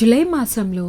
July మాసంలో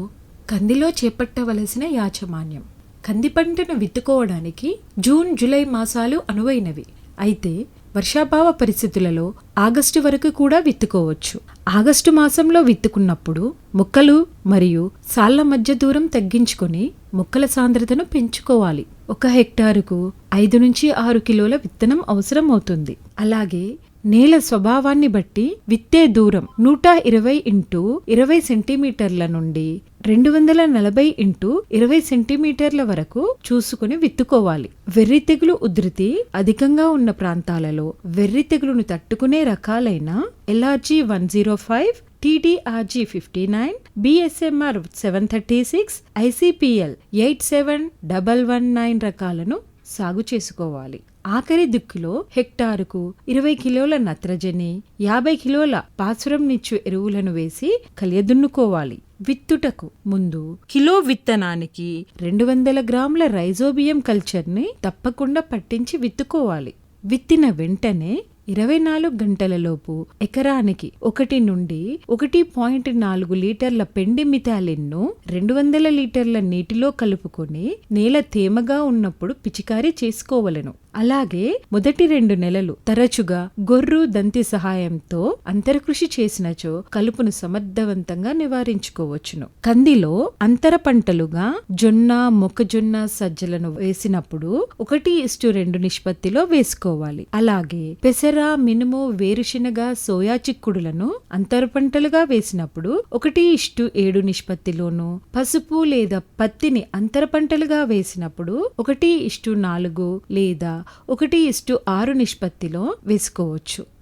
కందిలో చేపట్టవలసిన యాజమాన్యం. కంది పంటను విత్తుకోవడానికి జూన్ జూలై మాసాలు అనువైనవి. అయితే వర్షాభావ పరిస్థితులలో ఆగస్టు వరకు కూడా విత్తుకోవచ్చు. ఆగస్టు మాసంలో విత్తుకున్నప్పుడు మొక్కలు మరియు సాళ్ళ మధ్య దూరం తగ్గించుకొని మొక్కల సాంద్రతను పెంచుకోవాలి. ఒక హెక్టారుకు ఐదు నుంచి ఆరు కిలోల విత్తనం అవసరం అవుతుంది అలాగే నేల స్వభావాన్ని బట్టి విత్తే దూరం నూట ఇరవై ఇంటూ ఇరవై సెంటీమీటర్ల నుండి రెండు వందల నలభై ఇంటూ ఇరవై సెంటీమీటర్ల వరకు చూసుకుని విత్తుకోవాలి. వెర్రి తెగులు ఉధృతి అధికంగా ఉన్న ప్రాంతాలలో వెర్రి తెగులును తట్టుకునే రకాలైన LRG one zero five TDRG fifty nine BSMR seven thirty six ICPL eight seven double one nine రకాలను సాగు చేసుకోవాలి. ఆఖరి దిక్కులో హెక్టారుకు ఇరవై కిలోల నత్రజని యాభై కిలోల పాసురంనిచ్చు ఎరువులను వేసి కలియదున్నుకోవాలి. విత్తుటకు ముందు కిలో విత్తనానికి రెండు వందల గ్రాముల రైజోబియం కల్చర్ని తప్పకుండా పట్టించి విత్తుకోవాలి. విత్తిన వెంటనే ఇరవై నాలుగు గంటలలోపు ఎకరానికి ఒకటి నుండి ఒకటి పాయింట్ నాలుగు లీటర్ల పెండి మిథాలిన్ను రెండు వందల లీటర్ల నీటిలో కలుపుకొని నేల తేమగా ఉన్నప్పుడు పిచికారీ చేసుకోవలను. అలాగే మొదటి రెండు నెలలు తరచుగా గొర్రు దంతి సహాయంతో అంతరకృషి చేసినచో కలుపును సమర్థవంతంగా నివారించుకోవచ్చును. కందిలో అంతర పంటలుగా జొన్న మొక్కజొన్న సజ్జలను వేసినప్పుడు ఒకటి ఇస్టు రెండు నిష్పత్తిలో వేసుకోవాలి. అలాగే పెసర మినుము వేరుశెనగ సోయా చిక్కుడులను అంతర పంటలుగా వేసినప్పుడు ఒకటి ఇష్టు ఏడు నిష్పత్తిలోను పసుపు లేదా పత్తిని అంతర పంటలుగా వేసినప్పుడు ఒకటి ఇష్టు నాలుగు లేదా ఒకటి ఇష్టు ఆరు నిష్పత్తిలో వేసుకోవచ్చు.